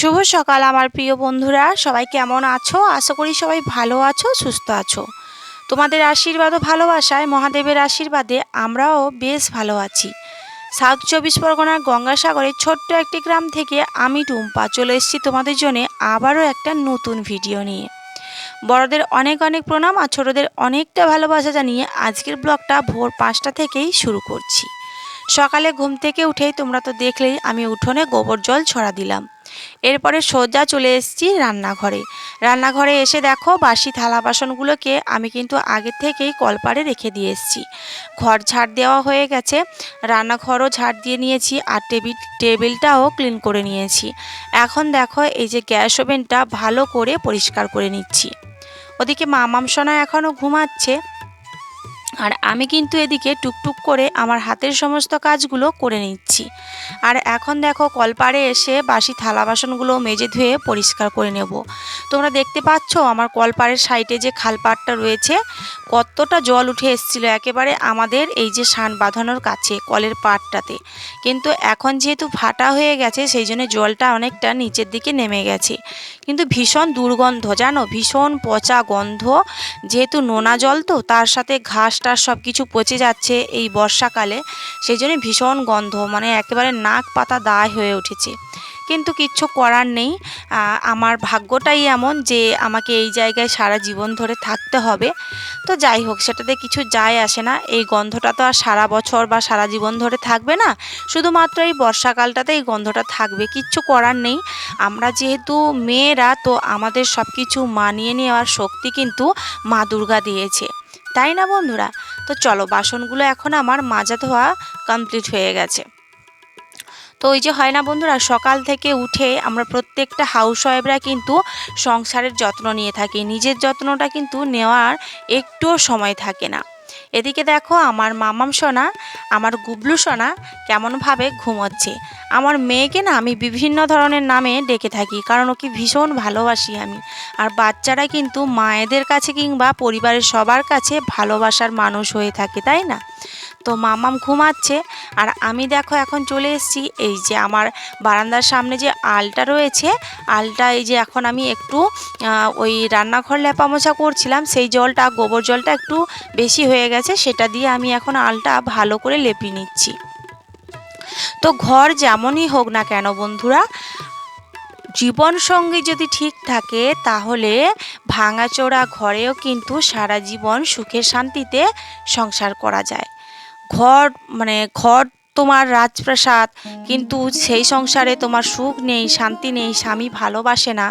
শুভ সকাল, আমার প্রিয় বন্ধুরা। সবাই কেমন আছো? আশা করি সবাই ভালো আছো, সুস্থ আছো। তোমাদের আশীর্বাদ ও ভালোবাসায়, মহাদেবের আশীর্বাদে আমরাও বেশ ভালো আছি। সাউথ চব্বিশ পরগনার গঙ্গাসাগরের ছোট্ট একটি গ্রাম থেকে আমি টুম্পা চলে এসেছি তোমাদের জন্য আবারও একটা নতুন ভিডিও নিয়ে। বড়দের অনেক অনেক প্রণাম আর ছোটোদের অনেকটা ভালোবাসা জানিয়ে আজকের ব্লগটা ভোর পাঁচটা থেকেই শুরু করছি। সকালে ঘুম থেকে উঠেই তোমরা তো দেখলেই আমি উঠোনে গোবর জল ছড়া দিলাম। এরপরে সোজা চলে এসেছি রান্নাঘরে। রান্নাঘরে এসে দেখো বাসি থালা বাসনগুলোকে আমি কিন্তু আগে থেকেই কলপারে রেখে দিয়ে এসেছি। ঘর ঝাড় দেওয়া হয়ে গেছে। রান্নাঘরও ঝাড় দিয়ে নিয়েছি আর টেবিল টেবিলটাও ক্লিন করে নিয়েছি। এখন দেখো এই যে গ্যাস ওভেনটা ভালো করে পরিষ্কার করে নিচ্ছি। ওদিকে মামাম সোনা এখনও ঘুমাচ্ছে। আর আমি কিন্তু এদিকে টুকটুক করে আমার হাতের সমস্ত কাজগুলো করে নিচ্ছি। আর এখন দেখো কলপাড়ে এসে বাসি থালা বাসনগুলো মেজে ধুয়ে পরিষ্কার করে নেব। তোমরা দেখতে পাচ্ছ আমার কলপাড়ের সাইডে যে খালপাড়টা রয়েছে, কতটা জল উঠে এসেছিল একেবারে আমাদের এই যে সান বাঁধানোর কাছে, কলের পাড়টাতে। কিন্তু এখন যেহেতু ফাটা হয়ে গেছে, সেই জন্য জলটা অনেকটা নিচের দিকে নেমে গেছে। কিন্তু ভীষণ দুর্গন্ধ, জানো? ভীষণ পচা গন্ধ। যেহেতু নোনা জল তো, তার সাথে ঘাস টাস সব কিছু পচে যাচ্ছে এই বর্ষাকালে। সেই জন্য ভীষণ গন্ধ মানে একেবারে নাক পাতা দায় হয়ে উঠেছে। কিন্তু কিচ্ছু করার নেই। আমার ভাগ্যটাই এমন যে আমাকে এই জায়গায় সারা জীবন ধরে থাকতে হবে। তো যাই হোক, সেটাতে কিছু যায় আসে না। এই গন্ধটা তো আর সারা বছর বা সারা জীবন ধরে থাকবে না। শুধুমাত্র এই বর্ষাকালটাতে এই গন্ধটা থাকবে। কিচ্ছু করার নেই। আমরা যেহেতু মেয়েরা, তো আমাদের সব কিছু মানিয়ে নেওয়ার শক্তি কিন্তু মা দুর্গা দিয়েছে। তাই না বন্ধুরা? তো চলো, বাসনগুলো এখন আমার মাজা ধোয়া কমপ্লিট হয়ে গেছে। তো ওই যে হয় না বন্ধুরা, সকাল থেকে উঠে আমরা প্রত্যেকটা হাউস ওয়াইফরা কিন্তু সংসারের যত্ন নিয়ে থাকি। নিজের যত্নটা কিন্তু নেওয়ার একটুও সময় থাকে না। এদিকে দেখো আমার মামাম সোনা, আমার গুবলু সোনা কেমনভাবে ঘুমোচ্ছে। আমার মেয়েকে না আমি বিভিন্ন ধরনের নামে ডেকে থাকি, কারণ ওকে ভীষণ ভালোবাসি আমি। আর বাচ্চারা কিন্তু মায়েদের কাছে কিংবা পরিবারের সবার কাছে ভালোবাসার মানুষ হয়ে থাকে, তাই না? তো মামাম ঘুমাচ্ছে। আর আমি দেখো এখন চলে এসেছি, এই যে আমার বারান্দার সামনে যে আলটা রয়েছে, আলটা এই যে এখন আমি একটু ওই রান্নাঘর লেপা মোছা করছিলাম, সেই জলটা, গোবর জলটা একটু বেশি হয়ে গেছে, সেটা দিয়ে আমি এখন আলটা ভালো করে লেপি নিচ্ছি। তো ঘর যেমনই হোক না কেন বন্ধুরা, জীবন সঙ্গী যদি ঠিক থাকে, তাহলে ভাঙাচোরা ঘরেও কিন্তু সারা জীবন সুখে শান্তিতে সংসার করা যায়। ঘর মানে ঘর তোমার রাজপ্রাসাদ, কিন্তু সেই সংসারে তোমার সুখ নেই, শান্তি নেই, স্বামী ভালোবাসে না।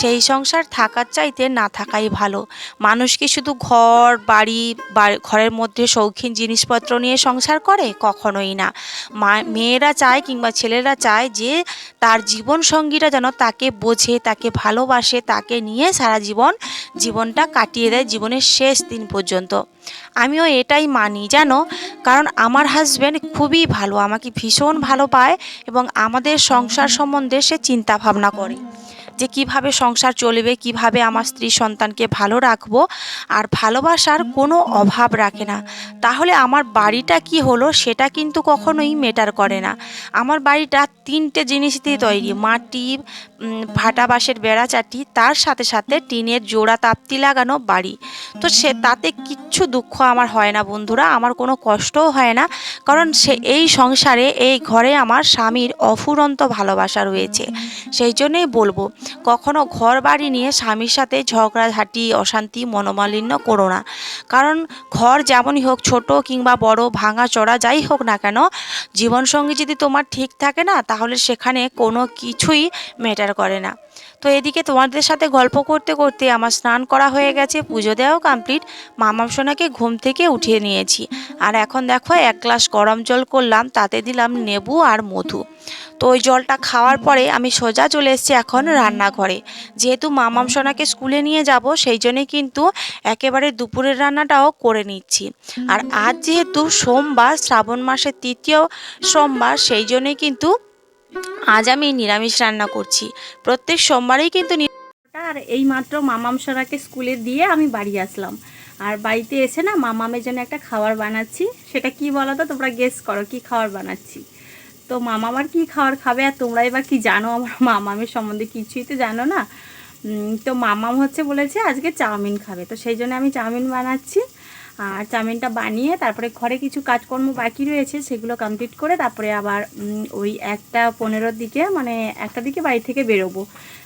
সেই সংসার থাকার চাইতে না থাকাই ভালো। মানুষ কি শুধু ঘর, বাড়ি ঘরের মধ্যে শৌখিন জিনিসপত্র নিয়ে সংসার করে? কখনোই না। মেয়েরা চায় কিংবা ছেলেরা চায় যে তার জীবন সঙ্গীরা যেন তাকে বোঝে, তাকে ভালোবাসে, তাকে নিয়ে সারা জীবন জীবনটা কাটিয়ে দেয়, জীবনের শেষ দিন পর্যন্ত। আমিও এটাই মানি, জানো? কারণ আমার হাজব্যান্ড খুবই ভালো, আমাকে ভীষণ ভালো পায় এবং আমাদের সংসার সম্বন্ধে সে চিন্তা ভাবনা করে যে কীভাবে সংসার চলবে, কীভাবে আমার স্ত্রী সন্তানকে ভালো রাখব আর ভালোবাসার কোনো অভাব রাখে না। তাহলে আমার বাড়িটা কি হলো সেটা কিন্তু কখনোই মেটার করে না। আমার বাড়িটা তিনটে জিনিস দিয়ে তৈরি, মাটি ভাটা বাঁশের বেড়া চাটি, তার সাথে সাথে টিনের জোড়া তাপ্তি লাগানো বাড়ি। তো সে, তাতে কিচ্ছু দুঃখ আমার হয় না বন্ধুরা, আমার কোনো কষ্টও হয় না, কারণ সে, এই সংসারে, এই ঘরে আমার স্বামীর অফুরন্ত ভালোবাসা রয়েছে। সেই জন্যই বলব, কখনো ঘর বাড়ি নিয়ে স্বামীর সাথে ঝগড়াঝাটি, অশান্তি মনোমালিন্য করো না। কারণ ঘর যেমনই হোক, ছোট কিংবা বড়, ভাঙা চড়া যাই হোক না কেন, জীবনসঙ্গী যদি তোমার ঠিক থাকে না, তাহলে সেখানে কোনো কিছুই ম্যাটার করে না। তো এদিকে তোমাদের সাথে গল্প করতে করতে আমার স্নান করা হয়ে গেছে, পুজো দেওয়াও কমপ্লিট মামাম সোনাকে ঘুম থেকে উঠিয়ে নিয়েছি। আর এখন দেখো এক গ্লাস গরম জল করলাম, তাতে দিলাম নেবু আর মধু। তো ওই জলটা খাওয়ার পরে আমি সোজা চলে এসেছি এখন রান্নাঘরে। যেহেতু মামাম সোনাকে স্কুলে নিয়ে যাব, সেই জন্যে কিন্তু একেবারে দুপুরের রান্নাটাও করে নিচ্ছি। আর আজ যেহেতু সোমবার, শ্রাবণ মাসের তৃতীয় সোমবার, সেই জন্যই কিন্তু আজ আমি নিরামিষ রান্না করছি। প্রত্যেক সোমবারেই কিন্তু আর এই মাত্র মামাম সোনাকে স্কুলে দিয়ে আমি বাড়ি আসলাম। আর বাড়িতে এসে না মামামের জন্য একটা খাবার বানাচ্ছি। সেটা কি বলো তো তোমরা গেস করো কি খাবার বানাচ্ছি। তো মামা আমার কী খাবার খাবে আর তোমরাই বা কি জানো? আমার মামামের সম্বন্ধে কিছুই তো জানো না। তো মামাম হচ্ছে বলেছে আজকে চাউমিন খাবে। তো সেই জন্য আমি চাউমিন বানাচ্ছি। আর চাউমিনটা বানিয়ে তারপরে ঘরে কিছু কাজকর্ম বাকি রয়েছে, সেগুলো কমপ্লিট করে তারপরে আবার ওই একটা পনেরোর দিকে মানে একটা দিকে বাড়ি থেকে বেরোবো।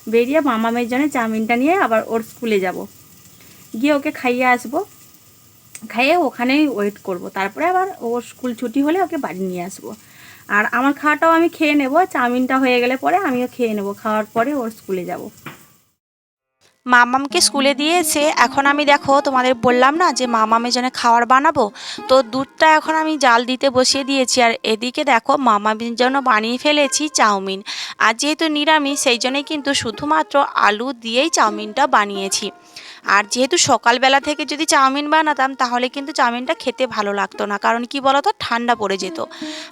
বেরিয়ে মামামের জন্য চাউমিনটা নিয়ে আবার ওর স্কুলে যাব। গিয়ে ওকে খাইয়ে আসব। খাইয়ে ওখানেই ওয়েট করব। তারপরে আবার ওর স্কুল ছুটি হলে ওকে বাড়ি নিয়ে আসব। আর আমার খাওয়াটাও আমি খেয়ে নেব। চাউমিনটা হয়ে গেলে পরে আমিও খেয়ে নেব। খাওয়ার পরে ওর স্কুলে যাব। মামামকে স্কুলে দিয়েছে এখন আমি দেখো তোমাদের বললাম না যে মামামের জন্য খাওয়ার বানাবো, তো দুধটা এখন আমি জাল দিতে বসিয়ে দিয়েছি আর এদিকে দেখো মামামের জন্য বানিয়ে ফেলেছি চাউমিন। আর যেহেতু নিরামিষ, সেই জন্যই কিন্তু শুধুমাত্র আলু দিয়েই চাউমিনটা বানিয়েছি। আর যেহেতু সকালবেলা থেকে যদি চাউমিন বানাতাম, তাহলে কিন্তু চাউমিনটা খেতে ভালো লাগতো না। কারণ কি বলতো? ঠান্ডা পড়ে যেত।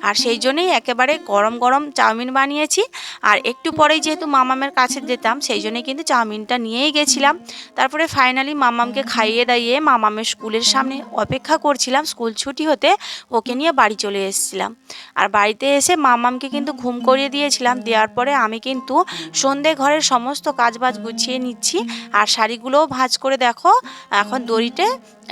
আর সেই জন্যই একেবারে গরম গরম চাউমিন বানিয়েছি। আর একটু পরেই যেহেতু মামামের কাছে যেতাম, সেই জন্য কিন্তু চাউমিনটা নিয়েই গেছিলাম। তারপরে ফাইনালি মামামকে খাইয়ে দাইয়ে মামামের স্কুলের সামনে অপেক্ষা করছিলাম স্কুল ছুটি হতে। ওকে নিয়ে বাড়ি চলে এসেছিলাম। আর বাড়িতে এসে মামামকে কিন্তু ঘুম করিয়ে দিয়েছিলাম। দেওয়ার পরে আমি কিন্তু সন্ধে ঘরের সমস্ত কাজবাজ গুছিয়ে নিচ্ছি। আর শাড়িগুলোও ভাঁজ করে দেখো, এখন দড়িতে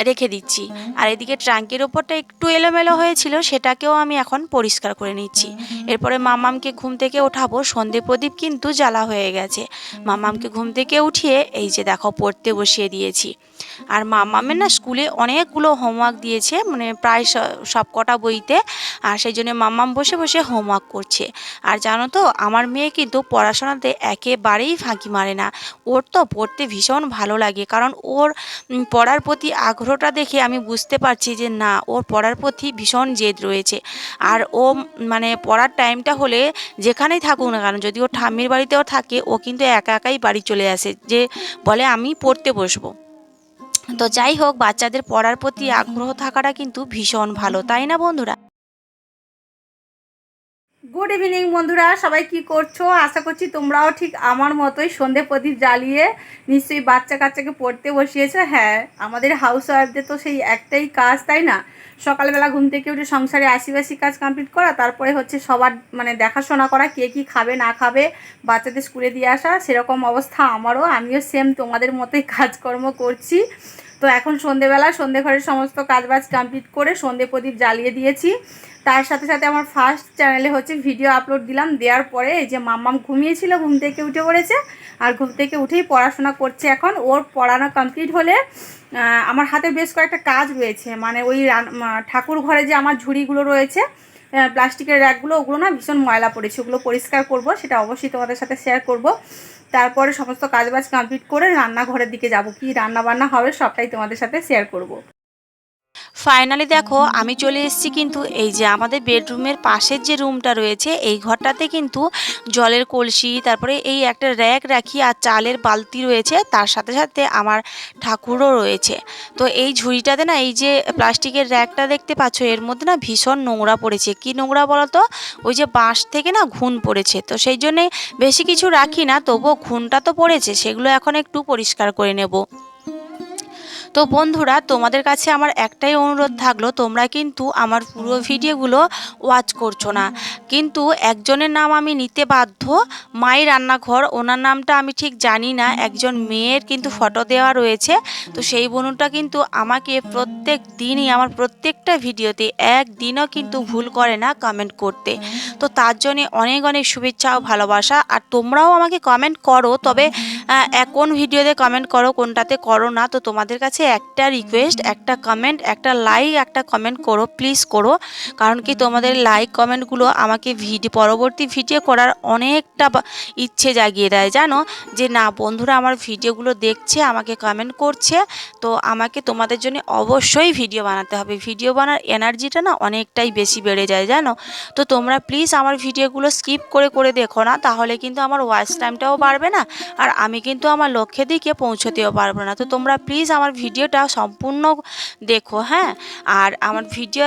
রেখে দিচ্ছি। আর এদিকে ট্রাঙ্কের ওপরটা একটু এলোমেলো হয়েছিল, সেটাকেও আমি এখন পরিষ্কার করে নিচ্ছি। এরপরে মামামকে ঘুম থেকে ওঠাবো, সন্ধে প্রদীপ কিন্তু জ্বালা হয়ে গেছে। মামামকে ঘুম থেকে উঠিয়ে এই যে দেখো, পড়তে বসিয়ে দিয়েছি। আর মামামের না স্কুলে অনেকগুলো হোমওয়ার্ক দিয়েছে মানে প্রায় সব কটা বইতে। আর সেই জন্য মামাম বসে বসে হোমওয়ার্ক করছে। আর জানো তো, আমার মেয়ে কিন্তু পড়াশোনাতে একেবারেই ফাঁকি মারে না। ওর তো পড়তে ভীষণ ভালো লাগে, কারণ ওর পড়ার প্রতি আগ্রহটা দেখে আমি বুঝতে পারছি যে না, ওর পড়ার প্রতি ভীষণ জেদ রয়েছে। আর ও মানে পড়ার টাইমটা হলে যেখানেই থাকুক না কেন, যদি ও ঠাম্মির বাড়িতেও থাকে, ও কিন্তু একা একাই বাড়ি চলে আসে। যে বলে, আমি পড়তে বসবো। তো যাই হোক বাচ্চাদের পড়ার প্রতি আগ্রহ থাকাটা কিন্তু ভীষণ ভালো তাই না বন্ধুরা? গুড ইভিনিং বন্ধুরা, সবাই কি করছ? আশা করছি তোমরাও ঠিক আমার মতোই সন্ধে প্রদীপ জ্বালিয়ে নিশ্চয়ই বাচ্চা কাচ্চাকে পড়তে বসিয়েছো। হ্যাঁ আমাদের হাউস ওয়াইফদের তো সেই একটাই কাজ, তাই না? সকালবেলা ঘুম থেকে উঠে সংসারে আশিবাসি কাজ কমপ্লিট করা, তারপরে হচ্ছে সবার মানে দেখাশোনা করা, কে কী খাবে, না খাবে, বাচ্চাদের স্কুলে দিয়ে আসা, সেরকম অবস্থা আমারও। আমিও সেম তোমাদের মতোই কাজকর্ম করছি। তো এখন সন্ধেবেলা, সন্ধে ঘরের সমস্ত কাজবাজ কমপ্লিট করে সন্ধে প্রদীপ জ্বালিয়ে দিয়েছি। তার সাথে সাথে আমার ফার্স্ট চ্যানেলে হচ্ছে ভিডিও আপলোড দিলাম। দেওয়ার পরে এই যে মাম্মাম ঘুমিয়েছিল, ঘুম থেকে উঠে পড়েছে। আর ঘুম থেকে উঠেই পড়াশোনা করছে এখন। ওর পড়ানো কমপ্লিট হলে আমার হাতে বেশ কয়েকটা কাজ রয়েছে। মানে ওই ঠাকুর ঘরে যে আমার ঝুড়িগুলো রয়েছে প্লাস্টিকের র্যাকগুলো ওগুলো না ভীষণ ময়লা পড়েছে। ওগুলো পরিষ্কার করব, সেটা অবশ্যই তোমাদের সাথে শেয়ার করব। তারপরে সমস্ত কাজবাজ কমপ্লিট করে রান্নাঘরের দিকে যাব। কি রান্না বান্না হবে, সবটাই তোমাদের সাথে শেয়ার করব। ফাইনালি দেখো, আমি চলে এসেছি কিন্তু এই যে আমাদের বেডরুমের পাশের যে রুমটা রয়েছে, এই ঘরটাতে কিন্তু জলের কলসি, তারপরে এই একটা র্যাক রাখি আর চালের বালতি রয়েছে, তার সাথে সাথে আমার ঠাকুরও রয়েছে। তো এই ঝুড়িটাতে না, এই যে প্লাস্টিকের র্যাকটা দেখতে পাচ্ছ, এর মধ্যে না ভীষণ নোংরা পড়েছে। কি নোংরা বলো তো ওই যে বাঁশ থেকে না ঘুন পড়েছে। তো সেই জন্যে বেশি কিছু রাখি না, তবুও ঘুনটা তো পড়েছে, সেগুলো এখন একটু পরিষ্কার করে নেব। তো বন্ধুরা, তোমাদের কাছে আমার একটাই অনুরোধ থাকল, তোমরা কিন্তু আমার পুরো ভিডিওগুলো ওয়াচ করছ না। কিন্তু একজনের নাম আমি নিতে বাধ্য, মায়ের রান্নাঘর, ওনার নামটা আমি ঠিক জানি না, একজন মেয়ের কিন্তু ফটো দেওয়া রয়েছে। তো সেই বোনটা কিন্তু আমাকে প্রত্যেক দিনই, আমার প্রত্যেকটা ভিডিওতে একদিনও কিন্তু ভুল করে না কমেন্ট করতে। তো তার জন্যে অনেক অনেক শুভেচ্ছা ও ভালোবাসা। আর তোমরাও আমাকে কমেন্ট করো, তবে কোন ভিডিওতে কমেন্ট করো, কোনটাতে করো না, তো তোমাদের কাছে একটা রিকোয়েস্ট একটা কমেন্ট একটা লাইক একটা কমেন্ট করো প্লিজ করো। কারণ কি তোমাদের লাইক কমেন্টগুলো আমাকে ভিডিও পরবর্তী ভিডিও করার অনেকটা ইচ্ছে জাগিয়ে দেয়, জানো? যে না, বন্ধুরা আমার ভিডিওগুলো দেখছে, আমাকে কমেন্ট করছে, তো আমাকে তোমাদের জন্য অবশ্যই ভিডিও বানাতে হবে। ভিডিও বানার এনার্জিটা না অনেকটাই বেশি বেড়ে যায়, জানো? তো তোমরা প্লিজ আমার ভিডিওগুলো স্কিপ করে করে দেখো না, তাহলে কিন্তু আমার ওয়াচ টাইমটাও বাড়বে না, আর আমি কিন্তু আমার লক্ষ্যের দিকে পৌঁছতেও পারব না। তো তোমরা প্লিজ আমার ভিডিওটা সম্পূর্ণ দেখো হ্যাঁ? আর আমার ভিডিও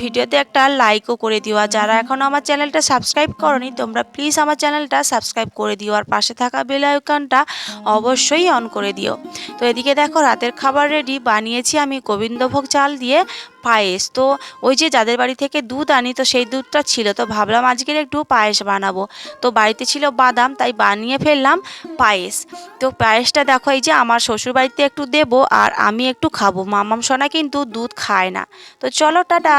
ভিডিওতে একটা লাইকও করে দিও। আর যারা এখনও আমার চ্যানেলটা সাবস্ক্রাইব করনি, তোমরা প্লিজ আমার চ্যানেলটা সাবস্ক্রাইব করে দিও। আর পাশে থাকা বেল আইকনটা অবশ্যই অন করে দিও। তো এদিকে দেখো, রাতের খাবার রেডি বানিয়েছি আমি গোবিন্দভোগ চাল দিয়ে। পায়েস। তো ওই যে যাদের বাড়ি থেকে দুধ আনি, তো সেই দুধটা ছিল। তো ভাবলাম আজকের একটু পায়েস বানাবো। তো বাড়িতে ছিল বাদাম, তাই বানিয়ে ফেললাম পায়েস। তো পায়েসটা দেখো, এই যে আমার শ্বশুর বাড়িতে একটু দেব আর আমি একটু খাব। মামাম সোনা কিন্তু দুধ খায় না। তো চলো, টাটা।